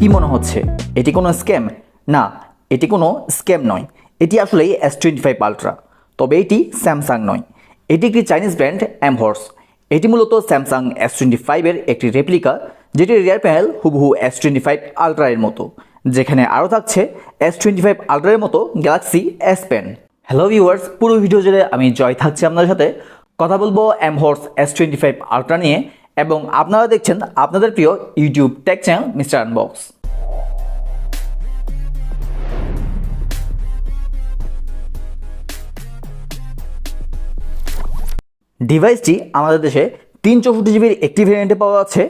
কি মনে হচ্ছে? এটি কোনো স্ক্যাম? না, এটি কোনো স্ক্যাম নয়। এটি আসলেই এস টোয়েন্টি ফাইভ আলট্রা তবে এটি স্যামসাং নয়। এটি একটি চাইনিজ ব্র্যান্ড অ্যামহর্স এটি মূলত স্যামসাং এস টোয়েন্টি ফাইভের একটি রেপ্লিকা, যেটি রিয়ার প্যানেল হুবহু এস টোয়েন্টি ফাইভ আলট্রায়ের মতো, যেখানে আরও থাকছে এস টোয়েন্টি ফাইভ আলট্রায়ের মতো Galaxy S pen hello viewers পুরো ভিডিও জুড়ে আমি জয় থাকছি আপনাদের সাথে। কথা বলব M Horse S twenty five Ultra নিয়ে। এবং আপনারা দেখছেন আপনাদের প্রিয় YouTube tech channel mister unbox ডিভাইসটি আমাদের দেশে তিন চৌষট্টি জিবির একটি ভেরিয়েন্টে পাওয়া যাচ্ছে।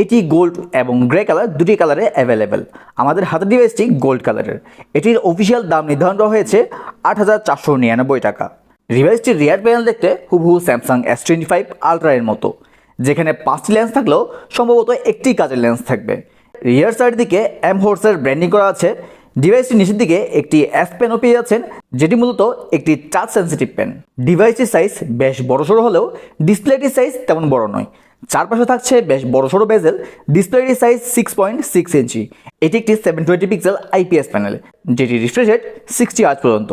এটি গোল্ড এবং গ্রে কালার দুটি কালারে অ্যাভেলেবেল আমাদের হাতের ডিভাইসটি গোল্ড কালারের এটির অফিসিয়াল দাম নির্ধারণ করা হয়েছে আট হাজার চারশো নিরানব্বই টাকা। ডিভাইসটির রিয়ার প্যানেল দেখতে হুবহু স্যামসাং এস টোয়েন্টি ফাইভ আলট্রায়ের মতো। যেখানে পাঁচটি লেন্স থাকলেও সম্ভবত একটি কাজের লেন্স থাকবে। রিয়ার সাইড দিকে এম হোর্সের ব্র্যান্ডিং করা আছে। ডিভাইসটির নিচের দিকে একটি এস পেনও পেয়ে যাচ্ছেন, যেটি মূলত একটি টাচ সেন্সিটিভ পেন ডিভাইসটির সাইজ বেশ বড়সড় হলেও ডিসপ্লেটির সাইজ তেমন বড় নয়। চারপাশে থাকছে বেশ বড়সড় bezel ডিসপ্লেটির size six point six inch এটি একটি seven twenty pixel IPS panel যেটি রিফ্রেশ রেট সিক্সটি আজ পর্যন্ত।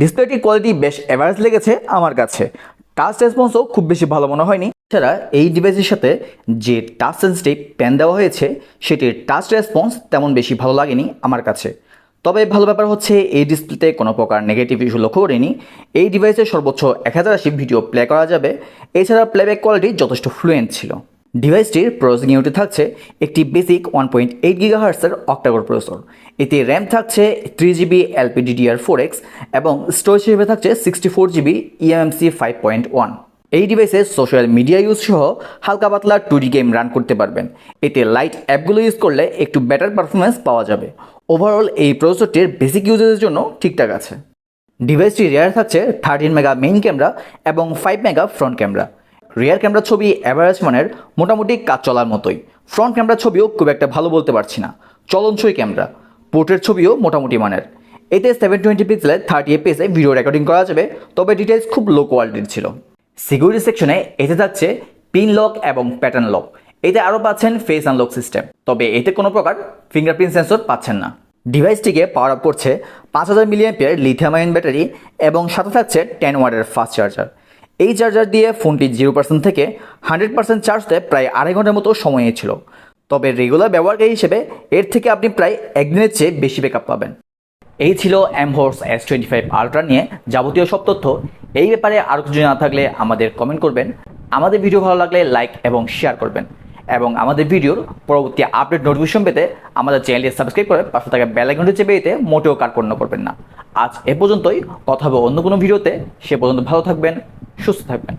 ডিসপ্লেটির কোয়ালিটি বেশ অ্যাভারেজ লেগেছে আমার কাছে। টাচ রেসপন্সও খুব বেশি ভালো মনে হয়নি। এছাড়া এই ডিভাইসের সাথে যে টাচ সেন্সিটিভ পেন দেওয়া হয়েছে, সেটির টাচ রেসপন্স তেমন বেশি ভালো লাগেনি আমার কাছে। তবে ভালো ব্যাপার হচ্ছে, এই ডিসপ্লেতে কোনো প্রকার নেগেটিভ ইস্যু লক্ষ্য করিনি। এই ডিভাইসে সর্বোচ্চ এক হাজার আশি ভিডিও প্লে করা যাবে। এছাড়া প্লেব্যাক কোয়ালিটি যথেষ্ট ফ্লুয়েন্ট ছিল। ডিভাইসটির প্রসেসিং ইউনিটে থাকছে একটি basic one point eight giga হার্সের octacore processor এতে র্যাম থাকছে three GB LPDDR four X এবং স্টোরেজ হিসেবে থাকছে sixty four GB eMMC five point one এই ডিভাইসে সোশ্যাল মিডিয়া ইউজ সহ হালকা পাতলা টু গেম রান করতে পারবেন। এতে লাইট অ্যাপগুলো ইউজ করলে একটু বেটার পারফরমেন্স পাওয়া যাবে। ওভারঅল এই প্রসেসরটির বেসিক ইউজের জন্য ঠিকঠাক আছে। ডিভাইসটি রেয়ার থাকছে থার্টিন মেগা মেইন ক্যামেরা এবং five mega front camera rear camera ছবি অ্যাভারেজ মানের মোটামুটি কাজ চলার মতোই। ফ্রন্ট ক্যামেরা ছবিও খুব একটা ভালো বলতে পারছি না। চলনসই ক্যামেরা পোর্ট্রেট ছবিও মোটামুটি মানের। এতে সেভেন টোয়েন্টি পিক্সেলের থার্টি এপিএসে ভিডিও রেকর্ডিং করা যাবে, তবে ডিটেলস খুব লো কোয়ালিটির ছিল। সিকিউরিটি সেকশনে এতে যাচ্ছে পিন লক এবং প্যাটার্ন লক এতে আরও পাচ্ছেন ফেস আনলক সিস্টেম তবে এতে কোনো প্রকার ফিঙ্গারপ্রিন্ট সেন্সর পাচ্ছেন না। ডিভাইসটিকে পাওয়ার আপ করছে পাঁচ হাজার milliampere lithium ion battery এবং সাথে থাকছে টেন ওয়ার্ডের ফাস্ট চার্জার এই চার্জার দিয়ে ফোনটি জিরো পার্সেন্ট থেকে হান্ড্রেড পার্সেন্ট চার্জ দেয় প্রায় আড়াই ঘণ্টার মতো সময় ছিল তবে রেগুলার ব্যবহারকারী হিসেবে এর থেকে আপনি প্রায় একদিনের চেয়ে বেশি ব্যাকআপ পাবেন। এই ছিল M Horse S twenty five Ultra নিয়ে যাবতীয় সব তথ্য। এই ব্যাপারে আরও কিছু জানা থাকলে আমাদের কমেন্ট করবেন। আমাদের ভিডিও ভালো লাগলে লাইক এবং শেয়ার করবেন। এবং আমাদের ভিডিওর পরবর্তী আপডেট নোটিফিকেশন পেতে আমাদের চ্যানেলটি সাবস্ক্রাইব করে পাশে থাকা বেলাইকনটি চেপে দিতে মোটেও কার্পণ্য করবেন না। আজ এ পর্যন্তই। কথা হবে অন্য কোনো ভিডিওতে সে পর্যন্ত ভালো থাকবেন, সুস্থ থাকবেন।